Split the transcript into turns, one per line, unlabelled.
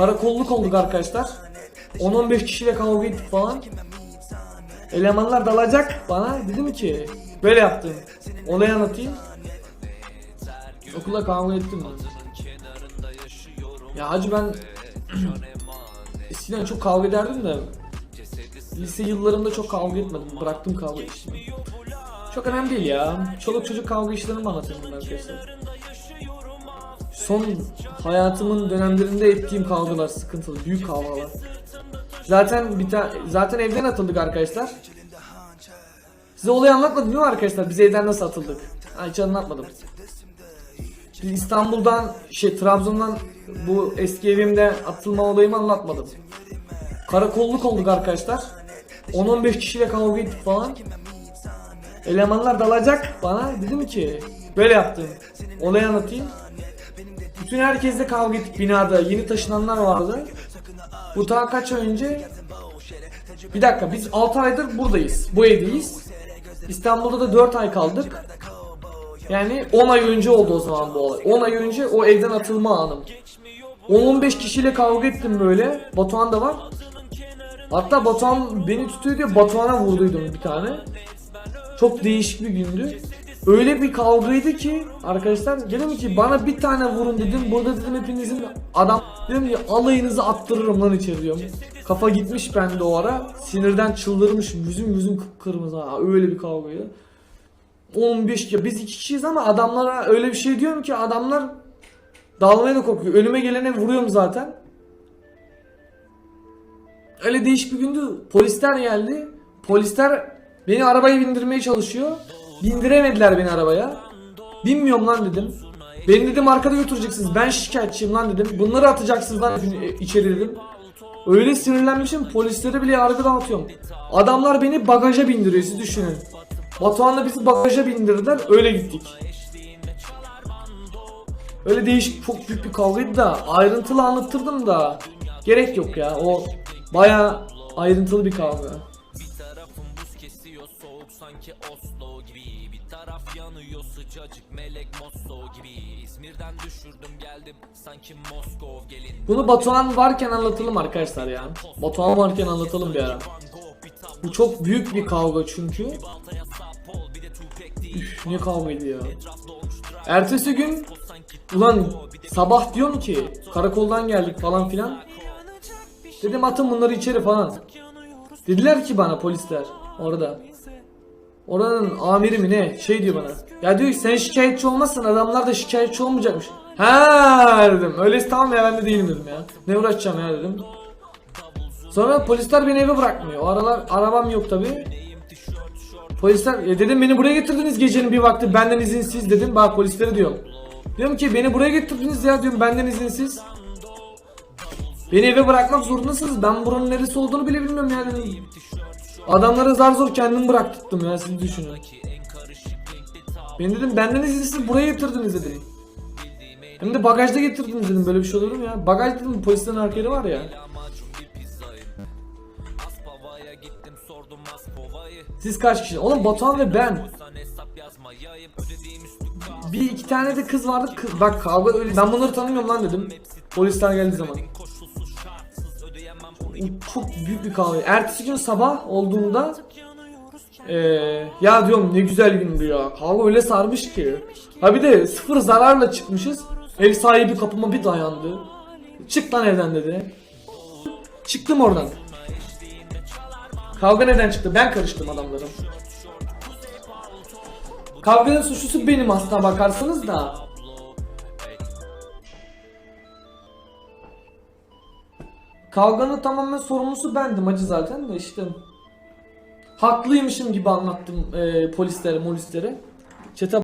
Karakolluk olduk arkadaşlar. 10-15 kişiyle kavga ettik falan. Elemanlar dalacak bana. Dedim ki böyle yaptım. Olayı anlatayım. Okulda kavga ettim ben. Ya hacı ben eskiden çok kavga ederdim de lise yıllarımda çok kavga etmedim. Bıraktım kavga işini. Çok önemli değil ya. Çoluk çocuk kavga işlerini mi anlatayım ben arkadaşlar? Son hayatımın dönemlerinde ettiğim kavgalar sıkıntılı, büyük kavgalar. Zaten bir zaten evden atıldık arkadaşlar. Size olayı anlatmadım değil mi arkadaşlar? Biz evden nasıl atıldık? Hiç anlatmadım. Biz İstanbul'dan, şey Trabzon'dan bu eski evimde atılma olayımı anlatmadım. Karakolluk olduk arkadaşlar. 10-15 kişiyle kavga ettik falan. Elemanlar dalacak bana. Dedim ki böyle yaptım. Olayı anlatayım. Bütün herkesle kavga ettik binada. Yeni taşınanlar vardı. Bu ta kaç ay önce? Bir dakika biz 6 aydır buradayız. Bu evdeyiz. İstanbul'da da 4 ay kaldık. Yani 10 ay önce oldu o zaman bu olay. 10 ay önce o evden atılma anım. 10-15 kişiyle kavga ettim böyle. Batuhan da var. Hatta Batuhan beni tutuyor diye Batuhan'a vurduydum bir tane. Çok değişik bir gündü. Öyle bir kavgaydı ki arkadaşlar dedim ki bana bir tane vurun dedim. Burada dedim hepinizin adam dedim ki alayınızı attırırım lan içeri diyorum. Kafa gitmiş bende o ara. Sinirden çıldırmış yüzüm yüzüm kıpkırmızı ha. Öyle bir kavgaydı. 15 ya biz iki kişiyiz ama adamlara öyle bir şey diyorum ki adamlar dalmaya da korkuyor. Önüme gelene vuruyorum zaten. Öyle değişik bir gündü. Polisler geldi. Polisler beni arabaya bindirmeye çalışıyor. Bindiremediler beni arabaya. Binmiyorum lan dedim. Beni dedim arkada götüreceksiniz. Ben şikayetçiyim lan dedim. Bunları atacaksınız lan içeri dedim. Öyle sinirlenmişim polislere bile yargı dağıtıyorum. Adamlar beni bagaja bindiriyor siz düşünün. Batuhan'la bizi bagaja bindirdiler öyle gittik. Öyle değişik çok büyük bir kavgaydı da ayrıntılı anlatırdım da gerek yok ya o baya ayrıntılı bir kavga.
Kesiyor soğuk sanki Oslo gibi Bir taraf yanıyor sıcacık melek Mosso gibi İzmir'den düşürdüm geldim sanki Moskov gelin
Bunu Batuhan varken anlatalım arkadaşlar ya. Batuhan varken anlatalım bir ara. Bu çok büyük bir kavga çünkü. Üf, ne kavgaydı ya. Ertesi gün ulan sabah diyorum ki karakoldan geldik falan filan. Dedim atın bunları içeri falan. Dediler ki bana polisler orada. Oranın amiri mi ne şey diyor bana. Ya diyor ki sen şikayetçi olmazsan adamlar da şikayetçi olmayacakmış. Ha dedim. Öylesi tamam ya ben de değilim dedim ya. Ne uğraşacağım ya dedim. Sonra polisler beni eve bırakmıyor. O aralar arabam yok tabi. Polisler ya dedim beni buraya getirdiniz gecenin bir vakti benden izinsiz dedim. Bak polislere diyorum. Diyorum ki beni buraya getirdiniz ya diyorum benden izinsiz. Beni eve bırakmak zorundasınız. Ben buranın neresi olduğunu bile bilmiyorum ya dedim. Adamlara zar zor kendim bıraktırdım ya siz düşünün. Ben dedim benden izinsiz buraya getirdiniz dedim. Hem de bagajda getirdiniz dedim böyle bir şey olur mu ya? Bagaj dedim polislerin arka yeri var ya. Siz kaç kişi? Oğlum Batuhan ve ben. Bir iki tane de kız vardı. Kız, bak kavga öyle. Ben bunları tanımıyorum lan dedim. Polisler geldiği zaman. Çok büyük bir kavga. Ertesi gün sabah olduğunda eee ya diyorum ne güzel gündü ya. Kavga öyle sarmış ki. Ha bir de sıfır zararla çıkmışız. Ev sahibi kapıma bir dayandı. Çık lan evden dedi. Çıktım oradan. Kavga neden çıktı? Ben karıştım adamlara. Kavganın suçlusu benim aslına bakarsanız da. Kavganın tamamen sorumlusu bendim acı zaten de işte. Haklıymışım gibi anlattım e, polislere, polislere. Çete